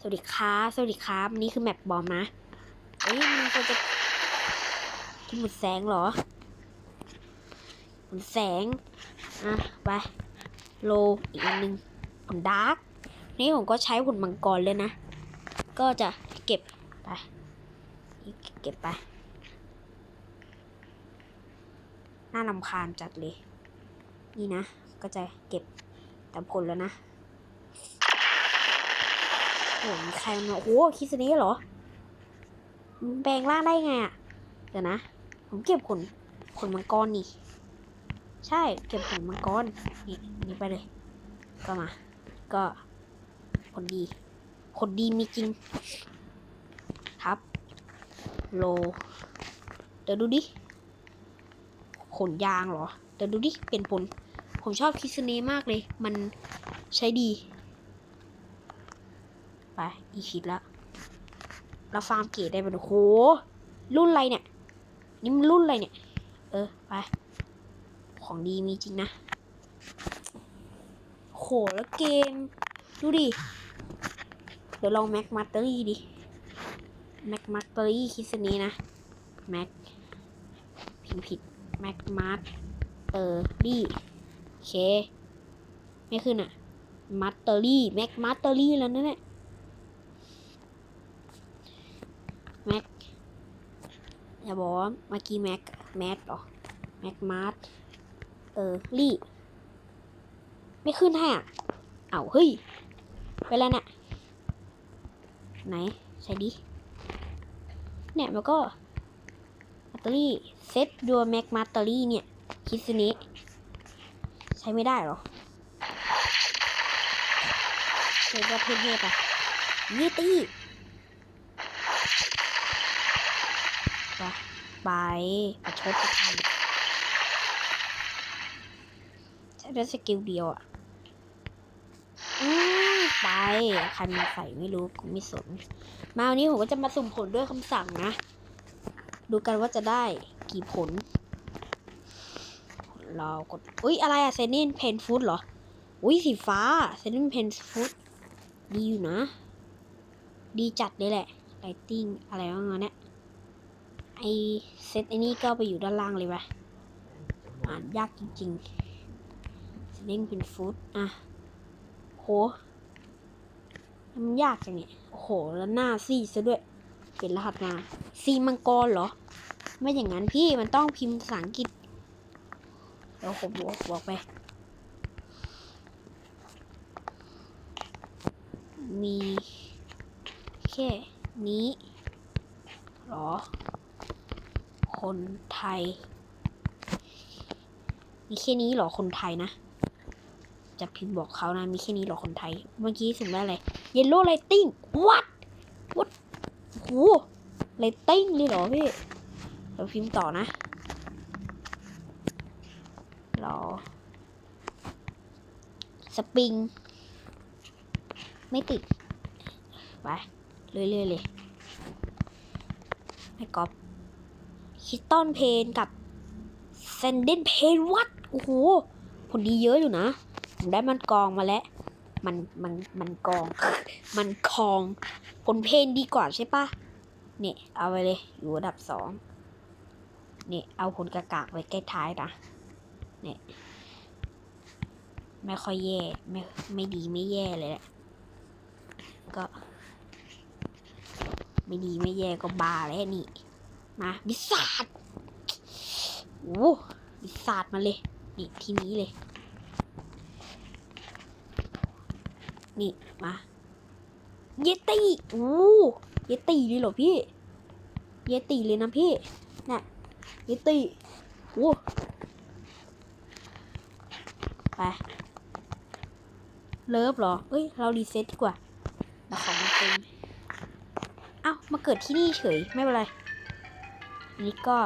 สวัสดีครับสวัสดีครับ นี่คือแมปบอมนะเอ้ยมันควรจะกินหมดแสงเหรอหมดแสง อะ ไป โล อีกอันหนึ่งผลดาร์ก นี่ผมก็ใช้ผลมังกรเลยนะ ก็จะเก็บไป เก็บไป น่าลำคาญจัดเลย นี่นะ ก็จะเก็บแต่ผลแล้วนะ โอ้โหมีใครมาโอ้โหคิสนี้เหรอแปลงร่างได้ไงอะเดี๋ยวนะ ผมเก็บขนขนมังกรนี่ ใช่เก็บขนมังกรนี่นี่ไปเลย ก็มา ก็ผลดีผลดีมีจริง ครับ โล เดี๋ยวดูดิขนยางเหรอ เดี๋ยวดูดิ เป็นผล ผมชอบคิสเน่มากเลย มันใช้ดี ไป อีกคิดแล้วเราฟาร์มเกรดได้เป็นโห รุ่นอะไรเนี่ย นี่มันรุ่นอะไรเนี่ย เออ ไป ของดีมีจริงนะ โห แล้วเกม ดูดิ เดี๋ยวลองแม็กมาสเตอรี่ดิ แม็กมาสเตอรี่คิดสนี้นะ แม็กพิมพ์ผิด แม็กมาสเตอรี่โอเค ไม่ขึ้นอะมาสเตอรี่ แม็กมาสเตอรี่แล้วนั่นแหละ แม็ก อย่าบอกว่าเมื่อกี้แม็กแมสหรอแม็กมาร์เออลี่ ไม่ขึ้นให้อะ เอาเฮ้ย ไปแล้วเนี่ยไหนใช้ดิ เนี่ยมันก็แบตเตอรี่เซ็ตดัวแม็กมาตเตอรี่เนี่ย คิดสนี้ ใช้ไม่ได้หรอเดี๋ยวก็เท่ๆไปยี่ตี้ ไปไปประชดประทันใช้เป็นสกิลเดียวอะอืมไปใครมาใส่ไม่รู้กูไม่สน มาวันนี้ผมก็จะมาสุ่มผลด้วยคำสั่งนะ ดูกันว่าจะได้กี่ผล เรากด อุ้ยอะไรอะเซนินเพนฟูดเหรอ อุ้ยสีฟ้าเซนินเพนฟูดดีอยู่นะ ดีจัดเลยแหละไลติ้งอะไรบ้างวะเนี่ย ไอเซตไอนี่ก็ไปอยู่ด้านล่างเลยไปอ่านยากจริงๆเล่นเป็นฟุตอะโหมันยากจังเนี่ยโอ้โหแล้วหน้าซี่ซะด้วยเปลี่ยนรหัสมาซีมังกรเหรอ ไม่อย่างนั้นพี่มันต้องพิมพ์ภาษาอังกฤษเดี๋ยวผมบอกบอกไป มีแค่นี้เหรอ คนไทย มีแค่นี้หรอคนไทยนะ จะพิมพ์บอกเขานะ มีแค่นี้หรอคนไทย เมื่อกี้สิ่งได้อะไร Yellow Lighting what what โห Lighting เลยเหรอพี่เราพิมพ์ต่อนะรอสปริง ไม่ติด ไป เรื่อยๆเลย ไม่ก๊อป คิสตันเพนกับเซนเดนเพนวัดโอ้โหผลดีเยอะอยู่นะ ผมได้มันกองมาแล้ว มันมันมันกอง มันคอง ผลเพนดีกว่าใช่ปะเนี่ย เอาไปเลย อยู่อันดับสองเนี่ย เอาผลกากากไว้ใกล้ท้ายนะเนี่ยไม่ค่อยแย่ ไม่ไม่ดีไม่แย่เลยแหละก็ ไม่ดีไม่แย่ก็บาแล้วนี่ มาบิสซาดโอ้บิสซาดมาเลย นี่ทีนี้เลย นี่ มาเยตี้โอ้เยตี้เลยเหรอพี่ เยตี้เลยนะพี่น่ะเยตี้โอ้ไป เลิฟเหรอ เอ้ย เรารีเซ็ตดีกว่าเราของมันเต็มเอ้า มาเกิดที่นี่เฉย ไม่เป็นไร อันนี้ก็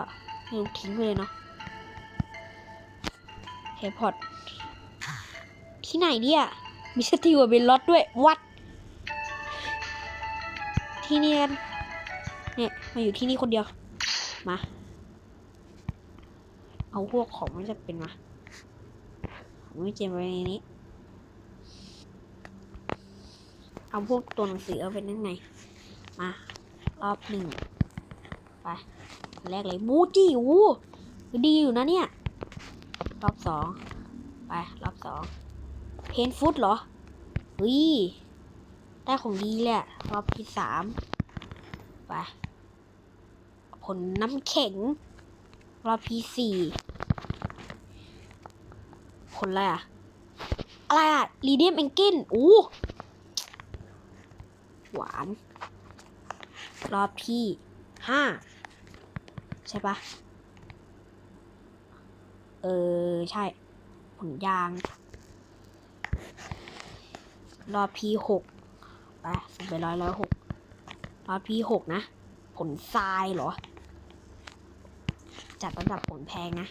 ไม่รู้ทิ้งไปเลยเนาะเฮพอดที่ไหนเนี่ย มีสติวเบนล็อตด้วย วัด ที่นี่กันเนี่ยมาอยู่ที่นี่คนเดียว มา เอาพวกของไม่จะเป็นมาไม่เจมไว้ในนี้ เอาพวกตัวหนังสือเอาไปนั่งในมารอบหนึ่ง ไป แรกเลยมูจิอู้ดีอยู่นะเนี่ย รอบสองไปรอบสองเพนฟุตเหรอวิได้ของดีแหละ รอบที่สามไปผลน้ำแข็ง รอบที่สี่ผลอะไรอะอะไรอะลีเดียมแองกินอู้หวาน รอบที่ห้า ใช่ปะเออ ใช่ผลยาง รอบที่หกไปไปร้อยร้อยหกรอบที่หกนะ ผลทรายเหรอ จัดระดับผลแพงนะ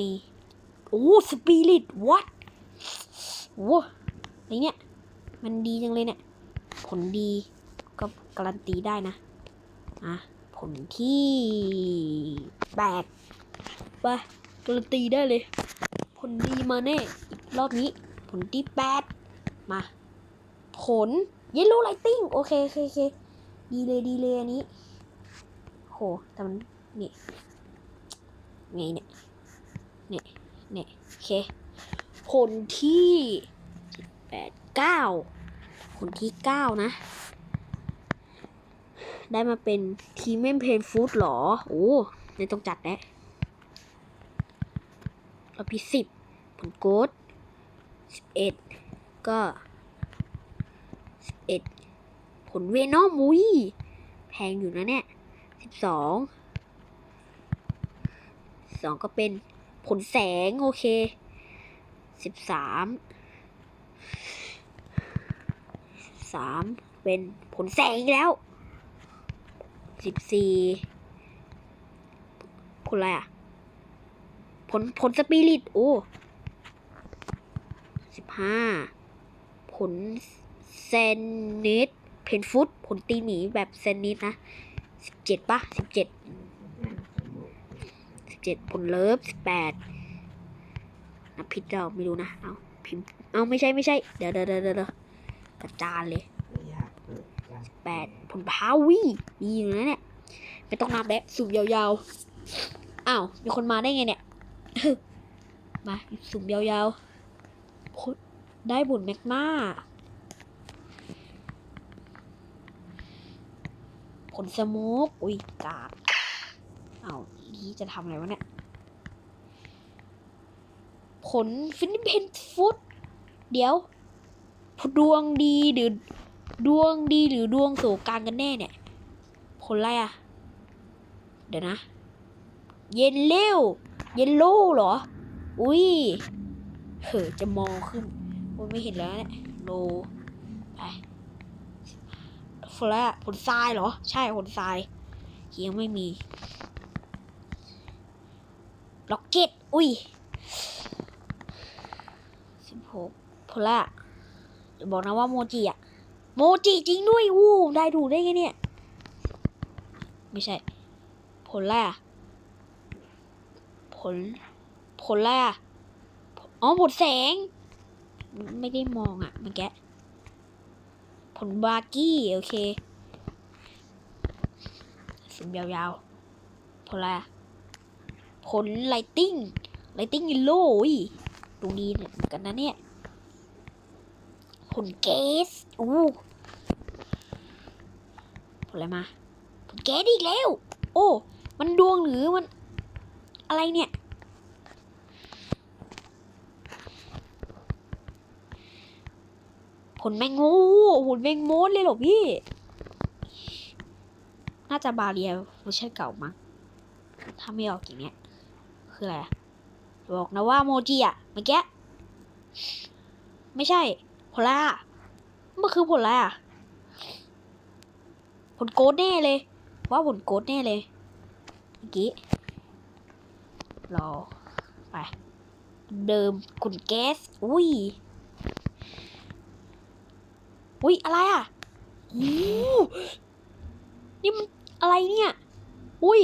มีโอ้สปิริตวัดโอ้อะไรเนี่ย มันดีจังเลยเนี่ย ผลดีก็การันตีได้นะ อะ ผลที่แปดไปการันตีได้เลย ผลดีมาแน่ อีกรอบนี้ ผลที่แปดมา ผลเยลโล่ไลติงโอเคโอเคโอเคดีเลยดีเลยอันนี้ โหแต่มันนี่ไงเนี่ยเนี่ยเนี่ยโอเค ผลที่แปดเก้าผลที่เก้านะ ได้มาเป็นทีมเมนเพนฟูดหรอ โอ้ในต้องจัดแนะรอบที่สิบผลโกดสิบเอ็ดก็สิบเอ็ดผลเวนอมุยแพงอยู่นะเนี่ยสิบสองสองก็เป็นผลแสง โอเคสิบสามสามเป็นผลแสงอีกแล้ว สิบสี่ผลอะไรอะ ผลผลสปิริต โอ้สิบห้าผลเซนนิตเพนฟุต ผลตีหนีแบบเซนนิตนะสิบเจ็ดปะสิบเจ็ดสิบเจ็ดผลเลิฟสิบแปดนับผิดเราไม่รู้นะ เอาพิมพ์ เอาไม่ใช่ไม่ใช่ เดี๋ยวเดี๋ยวเดี๋ยวเดี๋ยวกระจานเลย แปดผลพาวีดีอยู่นะเนี่ยไม่ต้องนับแล้วสุ่มยาวๆอ้าวมีคนมาได้ไงเนี่ยมาสุ่มยาวๆได้บุญแมกมาผลสโมกอุ้ยกาดอ้าวนี่จะทำอะไรวะเนี่ย ผลฟินิเพนฟุต เดี๋ยว ดวงดีหรือ ดวงดีหรือดวงโศกการกันแน่เนี่ย ผลอะไรอะเดี๋ยวนะ เย็นเร็ว เย็นโล่เหรอ อุ้ยเฮ้อจะมองขึ้นโอ้ยไม่เห็นแล้วเนี่ยโลไปผลอะไรผลทรายเหรอ ใช่ผลทรายยังไม่มีล็อกเก็ต อุ้ยสิบหกผลอะไรอย่าบอกนะว่าโมจิอะ โมจิจริงด้วยวู้ได้ถูกได้ไงเนี่ย ไม่ใช่ ผลอะไรอะผล ผลอะไรอะอ๋อผลแสง ไม่ได้มองอะเมื่อกี้ผลบากี้โอเคสุ่มยาวๆ ผลอะไรผลไลติ้งไลติ้งยิโล่ยดูดีเนี่ยเหมือนกันนะเนี่ย ผลเกสอู้ผลอะไรมา ผลเกสอีกแล้ว โอ้ มันดวงหรือมัน อะไรเนี่ย ผลแมงงูผลแมงมดเลยเหรอพี่ น่าจะบาเรียเวอร์ชันเก่ามั้งถ้าไม่ออกอย่างเนี้ย คืออะไรบอกนะว่าโมจิอะเมื่อกี้ไม่ใช่ ผลอะไรอะมันคือผลอะไรอะผลโกดแน่เลย ว่าผลโกดแน่เลยเมื่อกี้รอไป เดิมขุนแก๊ส อุ้ย อุ้ย อะไรอะโอ้นี่มันอะไรเนี่ย อุ้ย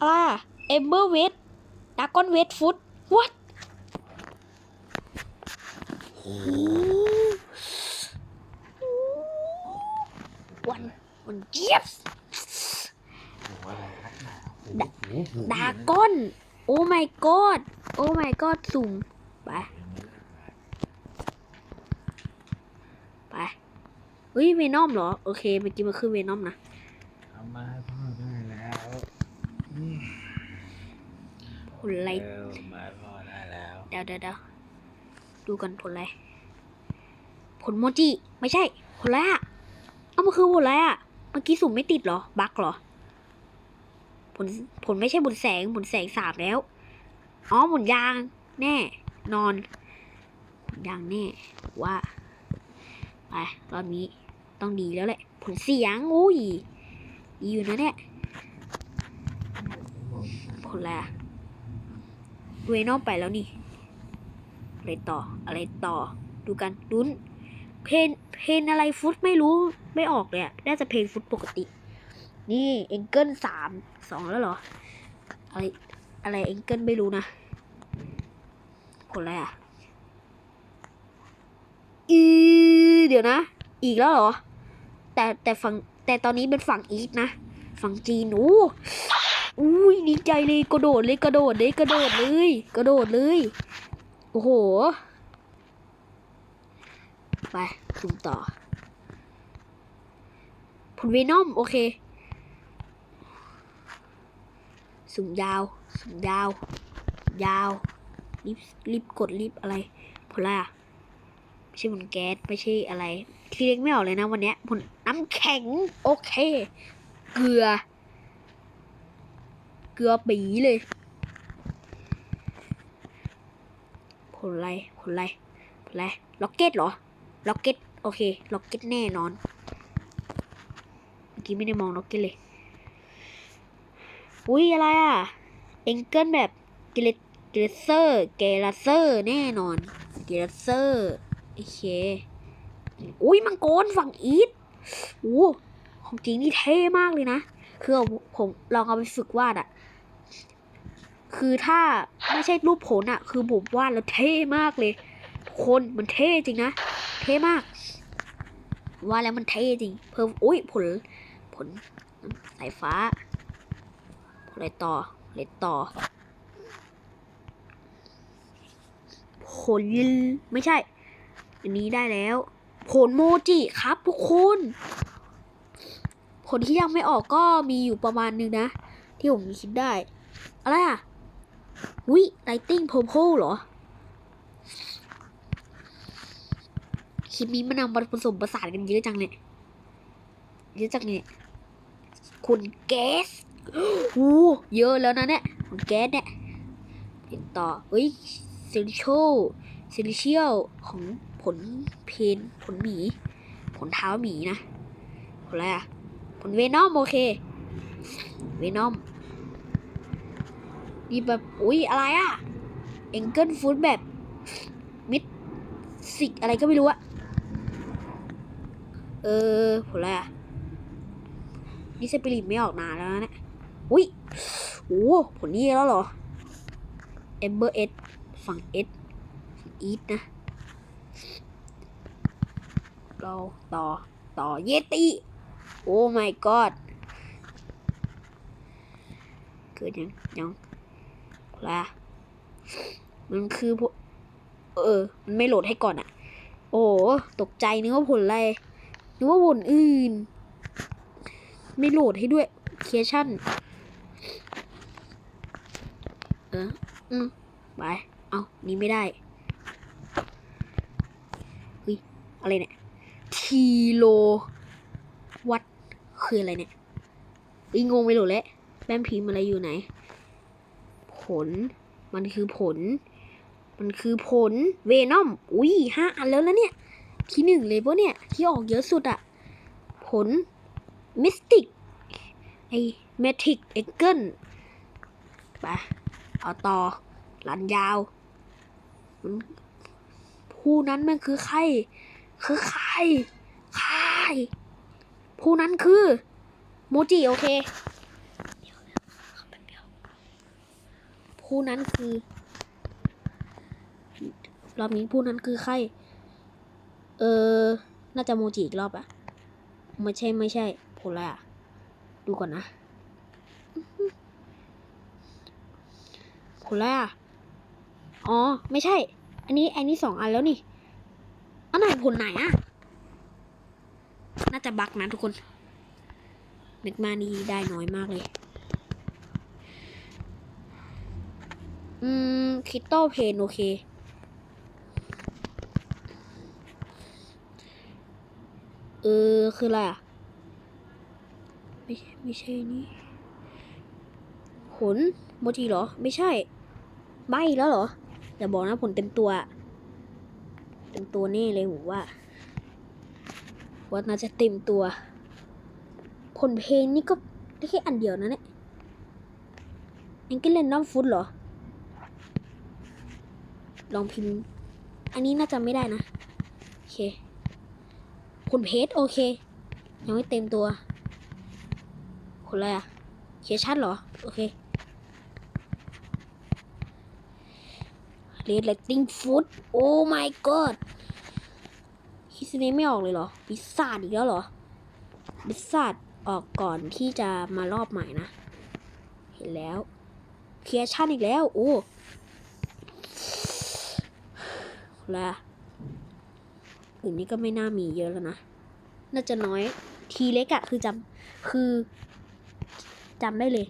อะไรอะ เอมเบอร์เวทดากอนเวทฟุต what โอ้โห วันวันเจี๊ยบ โอ้โหอะไรนักหนาโอ้โหโอ้โห ดาก้อน โอ้ my god โอ้ my god สุ่มไป ไปเฮ้ยเวนอมเหรอ โอเคเมื่อกี้มันคือเวนอมนะเอามาให้พ่อได้แล้วอืมผลอะไรเร็วมาให้พ่อได้แล้วเดี๋ยวเดี๋ยวเดี๋ยวดูกันผลอะไร ผลโมจิไม่ใช่ ผลอะไรอะเอามันคือผลอะไรอะเมื่อกี้สุ่มไม่ติดเหรอ บั๊กเหรอผลผลไม่ใช่บุญแสงบุญแสงสาบแล้ว อ๋อหมุนยางแน่ นอนหมุนยางแน่ว่าไปรอบนี้ต้องดีแล้วแหละผลเสียงอุ้ยดีอยู่นะเนี่ยผลอะไรอะเวนอมไปแล้วนี่อะไรต่ออะไรต่อ ดูกันลุ้น เพนเพนอะไรฟุตไม่รู้ไม่ออกเลยอะน่าจะเพนฟุตปกติ นี่เอ็งเกิลสามสองแล้วเหรออะไร อะไรเอ็งเกิลไม่รู้นะผลอะไรอะอีเดี๋ยวนะ อีกแล้วเหรอ แต่แต่ฝั่งแต่ตอนนี้เป็นฝั่งอีสนะ ฝั่งจีนโอ้อุ้ยดีใจเลยกระโดดเลยกระโดดเลยกระโดดเลย กระโดดเลย โอ้โห ไปสุ่มต่อผลเวนอม โอเค สุ่มยาว ยาว ยาวรีบรีบกดรีบอะไรผลอะไรไม่ใช่ผลแก๊สไม่ใช่อะไร ที่เล็กไม่ออกเลยนะวันเนี้ยผลน้ำแข็ง โอเค เกลือ เกลือปีเลย ผลอะไรผลอะไรผลอะไรล็อกเก็ตเหรอล็อกเก็ตโอเคล็อกเก็ตแน่นอนเมื่อกี้ไม่ได้มองล็อกเก็ตเลย อุ้ยอะไรอะ เอ็งเกิลแบบเกลเกลเซอร์เกลเซอร์แน่นอนเกลเซอร์โอเคอุ้ยมังกรฝั่งอีทโอ้ของจริงนี่เท่มากเลยนะ คือผมลองเอาไปฝึกวาดอะคือถ้าไม่ใช่รูปผลอะคือผมวาดแล้วเท่มากเลย คนมันเท่จริงนะ เท่มากว่าแล้วมันเท่จริง เพิ่มอุ้ยผล ผลสายฟ้าผลอะไรต่อ อะไรต่อผลไม่ใช่ อันนี้ได้แล้ว ผลโมจิครับทุกคน ผลที่ยังไม่ออกก็มีอยู่ประมาณนึงนะ ที่ผมคิดได้ อะไรอะวิไลติ้งโพโพเหรอคลิปนี้มันนำมาผสมประสานกันเยอะจังเนี่ยเยอะจังเนี่ย คุณแก๊ส อ้เยอะแล้วนะเนี่ยคุณแก๊สเนี่ยเปลี่ยนต่อเอ้ยเซลิโชเซลิเชียลของผลเพนผลหมี ผลเท้าหมีนะผลอะไรอะผลเวนอมโอเค เวนอมนี่แบบ อุ้ยอะไรอะเอ็งเกิลฟูดแบบมิดสิกอะไรก็ไม่รู้อะเออผลอะไรอะนี่สปิริตไม่ออกนานแล้วนะเนี่ย อุ้ยโอ้ผลนี้แล้วเหรอเอมเบอร์เอสฝั่งเอสอีทนะ เราต่อต่อเยติ โอ้ my god เกิดยังยังละมันคือผลเออ มันไม่โหลดให้ก่อนอะโอ้ตกใจนึกว่าผลอะไรนึกว่าผลอื่น ไม่โหลดให้ด้วยเคชั่น เอ อืมไป เอานี่ไม่ได้เฮ้ยอะไรเนี่ย ทีโล วัด คืออะไรเนี่ยอีงงไปหมดแล้วแป้นพิมพ์อะไรอยู่ไหน ผล มันคือผล มันคือผล เวนอม อุ้ยห้าอันแล้วนะเนี่ย ที่หนึ่งเลยปะเนี่ย ที่ออกเยอะสุดอะผล มิสติก ไอเมทิก เอ็กเกิลไป เอาต่อลันยาว มันผู้นั้นมันคือใคร คือใคร ใคร ผู้นั้นคือโมจิโอเค ผู้นั้นคือ รอบนี้ผู้นั้นคือใคร เออ น่าจะโมจิอีกรอบอะไม่ใช่ไม่ใช่ผลอะไรอะดูก่อนนะ ผลอะไรอะอ๋อ ไม่ใช่ อันนี้อันนี้สองอันแล้วนี่อันไหนผลไหนอะน่าจะบักนะทุกคนเม็ดมานี่ได้น้อยมากเลย อืมคิตโตเพนโอเค เออ คืออะไรอะ ไม่ใช่ไม่ใช่นี่ผลโมจิเหรอ ไม่ใช่ ใบแล้วเหรออย่าบอกนะผลเต็มตัว เต็มตัวแน่เลยผมว่าว่าน่าจะเต็มตัว ผลเพลงนี่ก็ได้แค่อันเดียวนะเนี่ยอันก็เล่นน้ำฟุตเหรอ ลองพิมพ์ อันนี้น่าจะไม่ได้นะ โอเคผลเพชรโอเค ยังไม่เต็มตัวผลอะไรอะเคชันเหรอ โอเค เรดไลติ้งฟุตโอ้ my god คิสเนไม่ออกเลยเหรอพิซ่าจอีกแล้วเหรอพิซ่าจออกก่อนที่จะมารอบใหม่นะ เห็นแล้วเคียชันอีกแล้ว โอ้แล้วอื่นนี้ก็ไม่น่ามีเยอะแล้วนะ น่าจะน้อย ทีเล็กอะคือจำคือจำได้เลย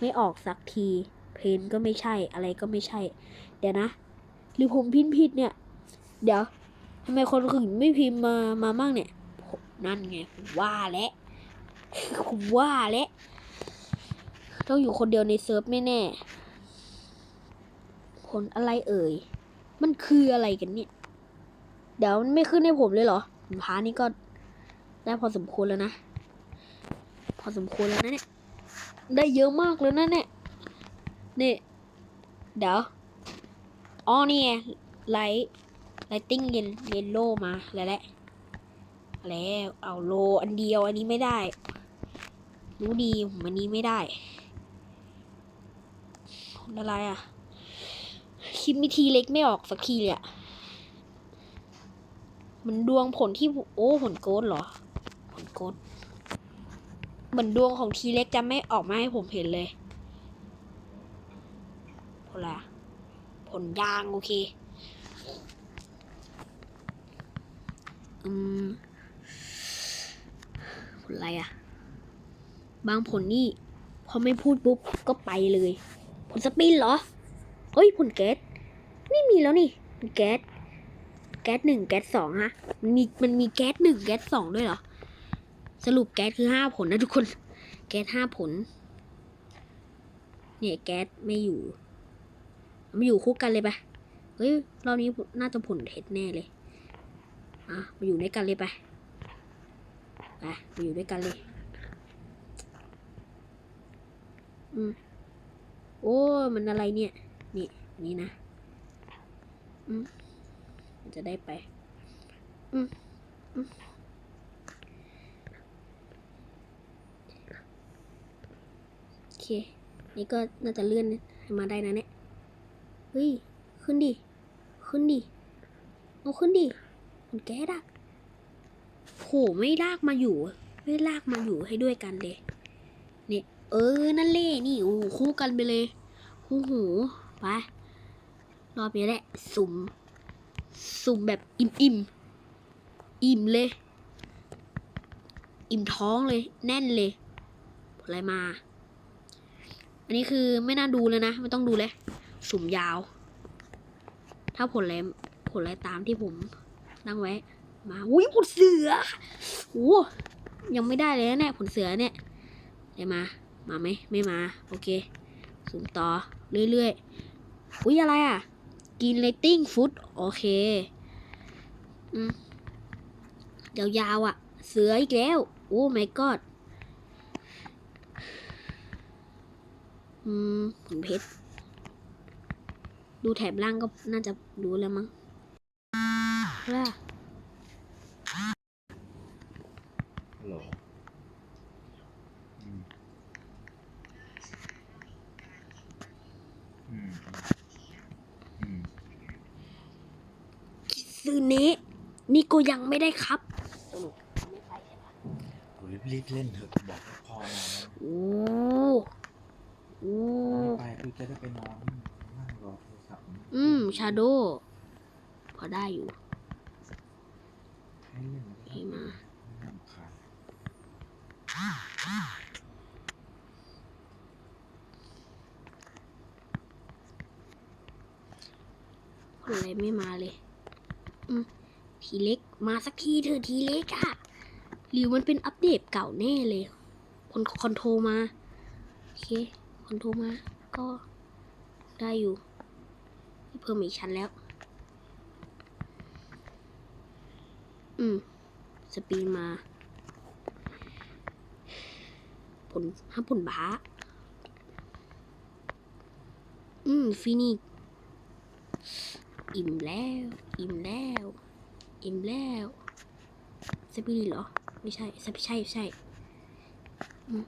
ไม่ออกสักที เพนก็ไม่ใช่อะไรก็ไม่ใช่ เดี๋ยวนะ หรือผมพิมพ์ผิดเนี่ย เดี๋ยวทำไมคนอื่นไม่พิมพ์มามามั่งเนี่ยนั่นไงผมว่าแล้วผมว่าแล้วต้องอยู่คนเดียวในเซิร์ฟไม่แน่ผลอะไรเอ่ย มันคืออะไรกันเนี่ย เดี๋ยวมันไม่ขึ้นให้ผมเลยเหรอผมพานี่ก็ได้พอสมควรแล้วนะ พอสมควรแล้วนะเนี่ย ได้เยอะมากเลยนะเนี่ย นี่ เดี๋ยว อ๋อนี่ไงไลท์ไลติ้งเยนเยนโลมาแล้วแหละแล้วเอาโลอันเดียวอันนี้ไม่ได้ รู้ดีผมอันนี้ไม่ได้ลอะไรอะคิดมิทีเล็กไม่ออกสักทีเลยอะมันดวงผลที่โอ้ผลโกดเหรอผลโกดเหมือนดวงของทีเล็กจะไม่ออกมาให้ผมเห็นเลยผลอะ ไรอะผลยางโอเค อืมผลอะไรอะบางผลนี่ พอไม่พูดปุ๊บ ก็ไปเลย ผลสปินเหรอ เฮ้ย ผลแก๊สไม่มีแล้วนี่แก๊สแก๊สหนึ่งแก๊สสองฮะ มันมีมันมีแก๊สหนึ่งแก๊สสองด้วยเหรอ สรุปแก๊สคือห้าผลนะทุกคน แก๊สห้าผล เนี่ยแก๊สไม่อยู่ มาอยู่คู่กันเลยปะเฮ้ยรอบนี้น่าจะผลเท็จแน่เลยอะมาอยู่ด้วยกันเลยไปไปมาอยู่ด้วยกันเลย อืมโอ้มันอะไรเนี่ย นี่นี่นะ อืมจะได้ไป อืมอืมโอเค นี่ก็น่าจะเลื่อนมาได้นะเนี่ย เฮ้ย ขึ้นดิ ขึ้นดิ เอาขึ้นดิ มันแก๊สอะโหไม่ลากมาอยู่ ไม่ลากมาอยู่ให้ด้วยกันเลยเนี่ยเออ นั่นเล่นี่โอ้คู่กันไปเลยคู่หูไปรอบนี้แหละ สุ่ม สุ่มแบบอิ่มอิ่มอิ่มเลย อิ่มท้องเลย แน่นเลยผลอะไรมา อันนี้คือไม่น่าดูเลยนะ ไม่ต้องดูเลย สุ่มยาว ถ้าผลอะไรผลอะไรตามที่ผมตั้งไว้ มาอุ้ยผลเสือโอ้ยังไม่ได้เลยนะเนี่ยผลเสือเนี่ยได้มา มาไหมไม่มา โอเค สุ่มต่อเรื่อยๆ อุ้ยอะไรอะ กินเลตติ้งฟุตโอเค อืมยาวๆอะ เสืออีกแล้ว โอ้ my god อืมผลเพชร ดูแถบล่างก็น่าจะรู้แล้วมั้งว่าฮัลโหลอืมอืมอืมซึเนะนี่ก็ยังไม่ได้ครับสรุปไม่ใช่ใช่ปะรีบๆเล่นเถอะบอกให้พอแล้วโอ้โอ้ไปคือจะได้ไปนอนนั่งรอโทรศัพท์ อืม ชาโดพอได้อยู่ให้เล่นแล้วก็ให้มาอะไรไม่มาเลย อืม ทีเล็กมาสักทีเถอทีเล็กอะหรือมันเป็นอัปเดตเก่าแน่เลย คนคอนโทรมา โอเค คอนโทรมา ก็ได้อยู่ พิ่มอีกชั้นแล้ว อืม สปีนมาผลห้าผลบ้า อืม ฟินิกอิ่มแล้ว อิ่มแล้ว อิ่มแล้วสปิริตเหรอ ไม่ใช่ใช่ใช่ใช่อืม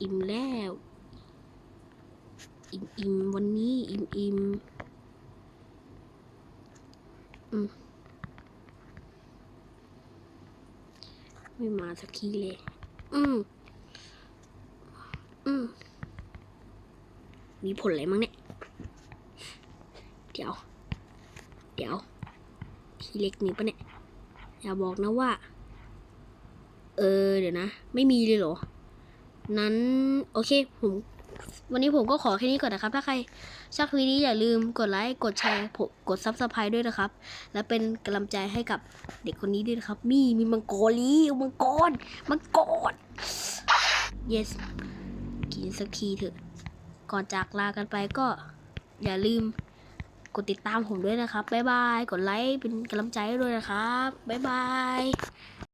อิ่มแล้ว อิ่มอิ่มวันนี้ อิ่มอิ่มอืม ไม่มาสักทีเลย อืมอืมมีผลอะไรมั้งเนี่ย เดี๋ยว เดี๋ยว ทีเล็กมีปะเนี่ย อย่าบอกนะว่า เออ เดี๋ยวนะ ไม่มีเลยเหรอ นั้น โอเค ผม วันนี้ผมก็ขอแค่นี้ก่อนนะครับ ถ้าใคร ชอบคลิปนี้อย่าลืมกดไลค์ กดแชร์ กดซับสไครต์ด้วยนะครับ และเป็นกำลังใจให้กับเด็กคนนี้ด้วยนะครับ มีมีมังกรลีมังกร มังกร yes กินสักทีเถอะ ก่อนจากลากันไปก็อย่าลืมกดติดตามผมด้วยนะครับ บ๊ายบาย กดไลค์เป็นกำลังใจด้วยนะครับ บ๊ายบาย